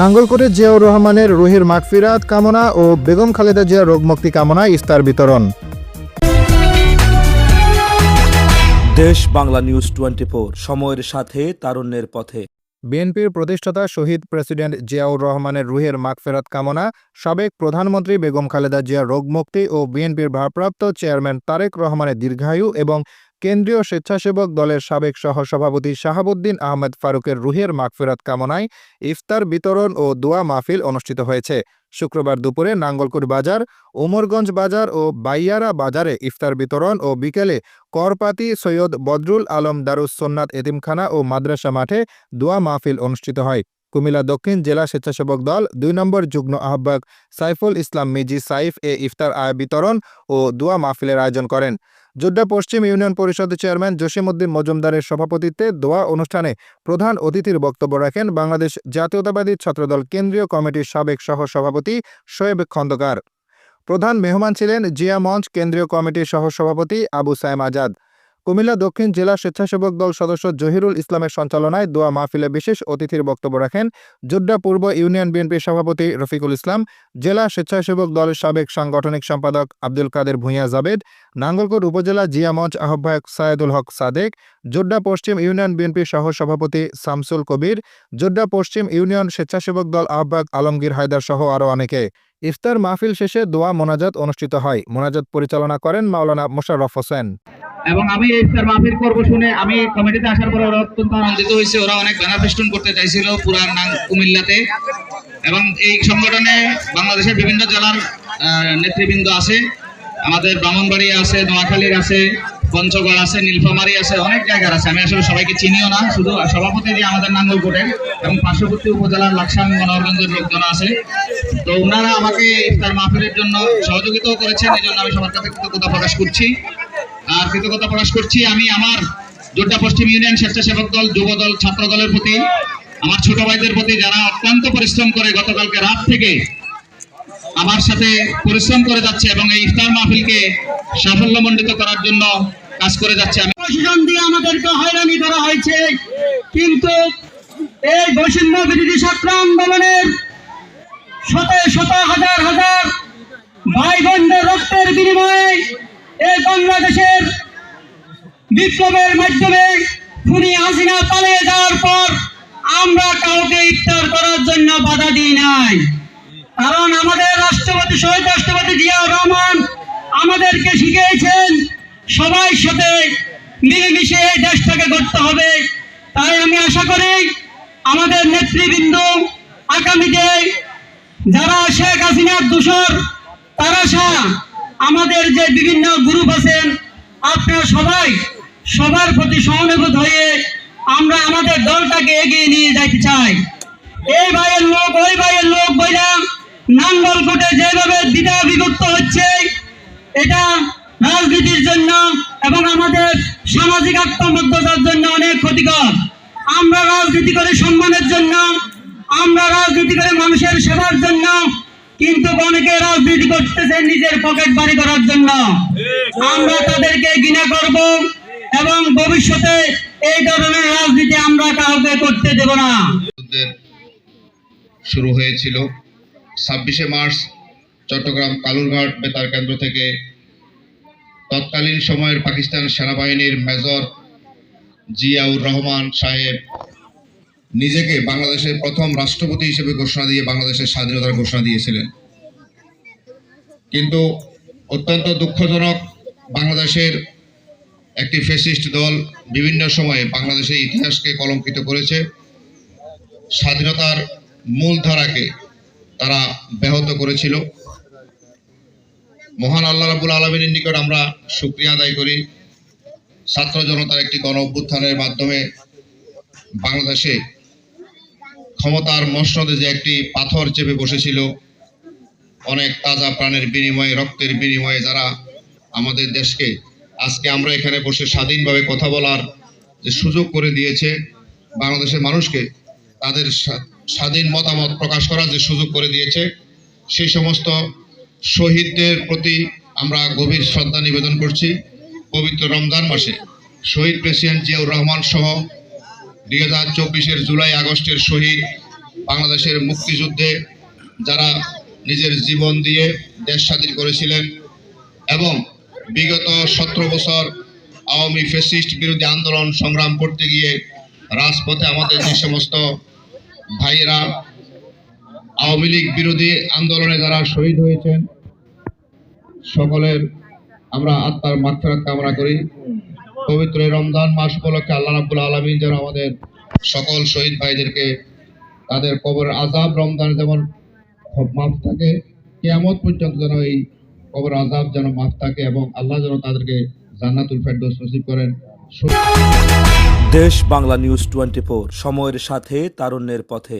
নাঙ্গলকোটে জিয়াউর রহমানের রুহির মাগফিরাত কামনা ও বেগম খালেদা জিয়া রোগমুক্তি কামনায় ইফতার বিতরণ। দেশ বাংলা নিউজ টোয়েন্টি সময়ের সাথে তারুণ্যের পথে। বিএনপির প্রতিষ্ঠাতা শহীদ প্রেসিডেন্ট জিয়াউর রহমানের রুহের মাগফেরাত কামনা সাবেক প্রধানমন্ত্রী বেগম খালেদা জিয়ার রোগমুক্তি ও বিএনপির ভারপ্রাপ্ত চেয়ারম্যান তারেক রহমানের দীর্ঘায়ু এবং কেন্দ্রীয় স্বেচ্ছাসেবক দলের সাবেক সহসভাপতি শাহাবুদ্দিন আহমেদ ফারুকের রুহের মাগফেরাত কামনায় ইফতার, বিতরণ ও দোয়া মাহফিল অনুষ্ঠিত হয়েছে। শুক্রবার দুপুরে নাঙ্গলকুট বাজার ওমরগঞ্জ বাজার ও বাইয়ারা বাজারে ইফতার, বিতরণ ও বিকেলে করপাতি সৈয়দ বদরুল আলম দারুস সোন্নাত এতিমখানা ও মাদ্রাসা মাঠে দোয়া মাহফিল অনুষ্ঠিত হয়। কুমিল্লা দক্ষিণ জেলা স্বেচ্ছাসেবক দল দুই নম্বর যুগ্ম আহ্বায়ক সাইফুল ইসলাম মিজি সাইফ এ ইফতার, আয়, বিতরণ ও দোয়া মাহফিলের আয়োজন করেন। জোড্ডা পশ্চিম ইউনিয়ন পরিষদের চেয়ারম্যান জসিমউদ্দিন মজুমদারের সভাপতিত্বে দোয়া অনুষ্ঠানে প্রধান অতিথির বক্তব্য রাখেন বাংলাদেশ জাতীয়তাবাদী ছাত্রদল কেন্দ্রীয় কমিটির সাবেক সহ সভাপতি শোয়েব খন্দকার। প্রধান মেহমান ছিলেন জিয়া মঞ্চ কেন্দ্রীয় কমিটির সহসভাপতি আবু সাইম আজাদ। কুমিল্লা দক্ষিণ জেলা স্বেচ্ছাসেবক দল সদস্য জহিরুল ইসলামের সঞ্চালনায় দোয়া মাহফিলে বিশেষ অতিথির বক্তব্য রাখেন জোড্ডা পূর্ব ইউনিয়ন বিএনপির সভাপতি রফিকুল ইসলাম, জেলা স্বেচ্ছাসেবক দলের সাবেক সাংগঠনিক সম্পাদক আব্দুল কাদের ভূঁইয়া জাবেদ, নাঙ্গলকোট উপজেলা জিয়া মঞ্চ আহ্বায়ক সায়েদুল হক সাদেক, জোড্ডা পশ্চিম ইউনিয়ন বিএনপির সহ সভাপতি শামসুল কবির, জোড্ডা পশ্চিম ইউনিয়ন স্বেচ্ছাসেবক দল আহ্বায়ক আলমগীর হায়দার সহ আরও অনেকে। ইফতার মাহফিল শেষে দোয়া মোনাজাত অনুষ্ঠিত হয়। মোনাজাত পরিচালনা করেন মাওলানা মোশাররফ হোসেন। এবং আমি এই ইফতার মাহফিল করব শুনে আমি কমিটিতে আসার পরে ওরা অত্যন্ত আনন্দিত হয়েছে। ওরা অনেক ব্যানার ফেস্টুন করতে চাইছিল পুরান কুমিল্লাতে। এবং এই সংগঠনে বাংলাদেশের বিভিন্ন জেলার নেতৃবৃন্দ আছে। আমাদের ব্রাহ্মণবাড়ি আছে, নোয়াখালীর আছে, পঞ্চগড় আছে, নীলফামারী আছে, অনেক জায়গার আছে। আমি আসলে সবাইকে চিনিও না, শুধু সভাপতি যে আমাদের নাঙ্গলকোটের এবং পার্শ্ববর্তী উপজেলার লাকসাম মনোরঞ্জনের লোকজন আছে। তো ওনারা আমাকে ইফতার মাহফিলের জন্য সহযোগিতাও করেছেন, এই জন্য আমি সবার কাছে কৃতজ্ঞতা প্রকাশ করছি। আর কৃতজ্ঞতা প্রকাশ করছি, আমি আমার জোড্ডা পশ্চিম ইউনিয়ন স্বেচ্ছাসেবক দল, যুব দল, ছাত্র দলের প্রতি, আমার ছোট ভাইদের প্রতি যারা অত্যন্ত পরিশ্রম করে গতকালকে রাত থেকে আমার সাথে পরিশ্রম করে যাচ্ছে এবং এই ইফতার মাহফিলকে সাফল্যমণ্ডিত করার জন্য কাজ করে যাচ্ছে। আমি প্রশাসন দিয়ে আমাদেরকে হয়রানি করা হয়েছে, কিন্তু এই বৈষম্য বিরোধী ছাত্র আন্দোলনের শত শত হাজার হাজার ভাই বোনদের রক্তের বিনিময়ে এই বাংলাদেশের বিপ্লবের মাধ্যমে খুনি হাসিনা পালিয়ে যাওয়ার পর আমরা কাউকে ইফতার করার জন্য বাধা দিই নাই। কারণ আমাদের রাষ্ট্রপতি, শহীদ রাষ্ট্রপতি জিয়া রহমান আমাদেরকে শিখিয়েছেন সবাই সাথে মিলেমিশে এই দেশটাকে গড়তে হবে। তাই আমি আশা করি আমাদের নেতৃবৃন্দ আগামীতে যারা শেখ হাসিনার দূষর, তারা সহ আমাদের যে বিভিন্ন গ্রুপ আছেন, আপনারা সবাই সবার প্রতি সহানুভূত হয়ে আমরা আমাদের দলটাকে এগিয়ে নিয়ে যাইতে চাই। এই ভাইয়ের লোক, ওই ভাইয়ের লোক বইলাম নাঙ্গলকোটে যেভাবে দ্বিধা বিভক্ত হচ্ছে, এটা রাজনীতির জন্য এবং আমাদের সামাজিক আত্মবদ্ধতার জন্য অনেক ক্ষতিকর। আমরা রাজনীতি করে সম্মানের জন্য, আমরা রাজনীতি করে মানুষের সেবার জন্য কিন্তু অনেকে রাজনীতি করতেছে নিজের পকেট বাড়ি করার জন্য। আমরা তাদেরকে ঘৃণা করব এবং ভবিষ্যতে এই ধরনের রাজনীতি আমরা কাউকে করতে দেব না। শুরু হয়েছিল। ছাব্বিশে মার্চ চট্টগ্রাম কালুরঘাট বেতার কেন্দ্র থেকে তৎকালীন সময়ের পাকিস্তান সেনাবাহিনীর মেজর জিয়াউর রহমান সাহেব নিজেকে বাংলাদেশের প্রথম রাষ্ট্রপতি হিসেবে ঘোষণা দিয়ে বাংলাদেশের স্বাধীনতার ঘোষণা দিয়েছিলেন। কিন্তু অত্যন্ত দুঃখজনক বাংলাদেশের একটি ফেসিস্ট দল বিভিন্ন সময়ে বাংলাদেশের ইতিহাসকে কলঙ্কিত করেছে। স্বাধীনতার মূলধারাকে তারা ব্যাহত করেছিল। মহান আল্লাহ রাবুল আলমিনের নিকট আমরা শুক্রিয়া আদায় করি। ছাত্র জনতার একটি গণ অভ্যুত্থানের মাধ্যমে বাংলাদেশে ক্ষমতার মসনদে যে একটি পাথর চেপে বসেছিল, অনেক তাজা প্রাণের বিনিময়ে, রক্তের বিনিময়ে যারা আমাদের দেশকে, আজকে আমরা এখানে বসে স্বাধীনভাবে কথা বলার যে সুযোগ করে দিয়েছে বাংলাদেশের মানুষকে, তাদের স্বা- স্বাধীন মতামত প্রকাশ করার যে সুযোগ করে দিয়েছে, সেই সমস্ত শহীদদের প্রতি আমরা গভীর শ্রদ্ধা নিবেদন করছি। পবিত্র রমজান মাসে শহীদ প্রেসিডেন্ট জিয়াউর রহমান সহ দুই হাজার চব্বিশের জুলাই, আগস্টের শহীদ বাংলাদেশের মুক্তিযুদ্ধে যারা নিজের জীবন দিয়ে দেশ স্বাধীন করেছিলেন এবং বিগত সতেরো বছর আওয়ামী ফেসিস্ট বিরোধী আন্দোলন সংগ্রাম করতে গিয়ে রাজপথে আমাদের যে সমস্ত ভাইয়েরা আওয়ামী লীগ বিরোধী আন্দোলনে যারা শহীদ হয়েছেন, সকলের আমরা আত্মার মাগফিরাত কামনা করি। পবিত্র রমজান মাস উপলক্ষে আল্লাহ রাব্বুল আলামিন যেন আমাদের সকল শহীদ ভাইদেরকে তাদের কবর আজাব রমজান যেমন মাফ থাকে, কিয়ামত পর্যন্ত যেন এই কবর আজাব যেন মাফ থাকে এবং আল্লাহ যেন তাদেরকে জান্নাতুল ফেরদৌস নসিব করেন। দেশ বাংলা নিউজ টোয়েন্টি সময়ের সাথে, তারুণ্যের পথে।